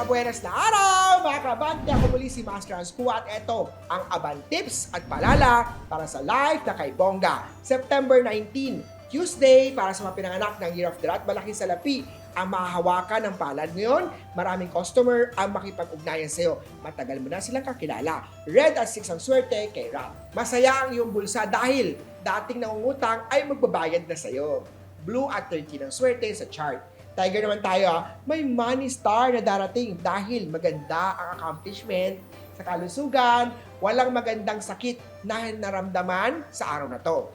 mabuenas na araw, mga kabante. Ako muli si Master Hans Kua at ito ang Aban Tips at Palala para sa live na kay Bongga. September 19, Tuesday, para sa mga pinanganak ng Year of the Rat, malaking salapi ang mahahawakan ng palad ngayon. Maraming customer ang makipag-ugnayan sa'yo. Matagal mo na silang kakilala. Red at 6 ang swerte kay Rat. Masaya ang iyong bulsa dahil dating nangungutang ay magbabayad na sa'yo. Blue at 13 ang swerte sa chart. Tiger naman tayo, ah. may money star na darating dahil maganda ang accomplishment sa kalusugan, walang magandang sakit na naramdaman sa araw na to.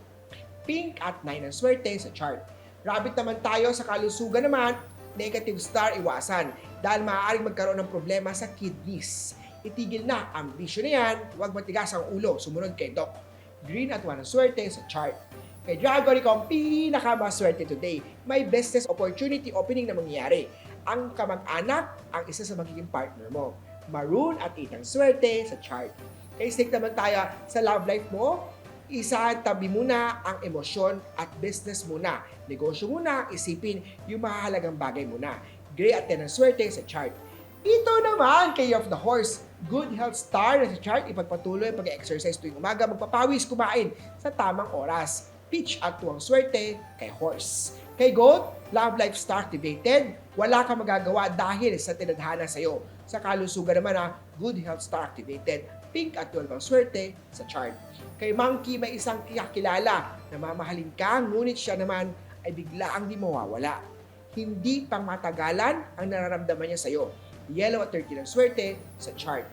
Pink at 9 ang swerte sa chart. Rabbit naman tayo sa kalusugan naman, negative star iwasan dahil maaaring magkaroon ng problema sa kidneys. Itigil na ang bisyo na yan, huwag matigas ang ulo, sumunod kay Doc. Green at 1 ang swerte sa chart. Kay Dragon, ikaw ang pinakamaswerte today. May business opportunity opening na mangyayari. Ang kamag-anak ang isa sa magiging partner mo. Maroon at 8 ang swerte sa chart. Kay Snake naman tayo sa love life mo, isa tabi muna ang emosyon at business muna. Negosyo muna, isipin yung mahalagang bagay muna. Gray at 10 ang swerte sa chart. Ito naman kay of the horse. Good health star na sa chart, ipagpatuloy pag-exercise tuwing umaga, magpapawis, kumain sa tamang oras. Peach at tuwang swerte kay horse. Kay goat, love life star activated, wala kang magagawa dahil sa tinadhana sa'yo. Sa kalusugan naman na good health star activated, pink at 12 ang swerte sa chart. Kay monkey, may isang kakilala na mamahalin ka, ngunit siya naman ay bigla ang di mawawala. Hindi pang matagalan ang nararamdaman niya sa'yo. Yellow at 13 ang swerte sa chart.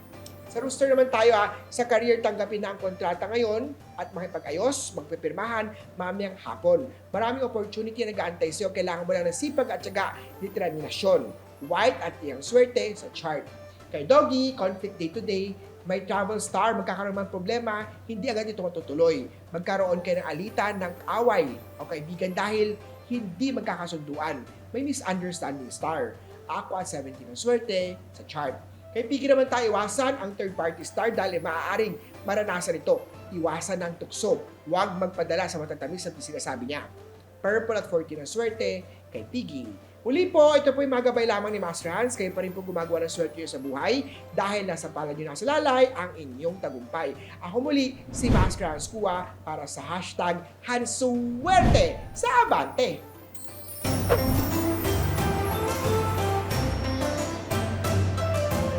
Sa rooster naman tayo ha, sa career tanggapin na ang kontrata ngayon at makipag-ayos, magpipirmahan mamayang hapon. Maraming opportunity na nag-aantay sa'yo, kailangan mo lang ng sipag at syaga, determinasyon. White at iyang swerte sa chart. Kay Doggy, conflict day to day, may travel star, magkakaroon man problema, hindi agad ito matutuloy. Magkaroon kayo ng alitan, ng away o kaibigan dahil hindi magkakasunduan. May misunderstanding star. Aqua at 17 ang swerte sa chart. Kay Piggy naman tayo, iwasan ang third party star dahil maaaring maranasan ito. Iwasan ng tukso. Huwag magpadala sa matatamis na sinasabi niya. Purple at 14 ang swerte kay Piggy. Uli po, ito po yung mga gabay lamang ni Master Hans. Kayo pa rin po gumagawa ng swerte nyo sa buhay dahil nasa palad nyo nasa lalay ang inyong tagumpay. Ako muli, si Master Hans Kua para sa hashtag Hansuwerte sa Abante.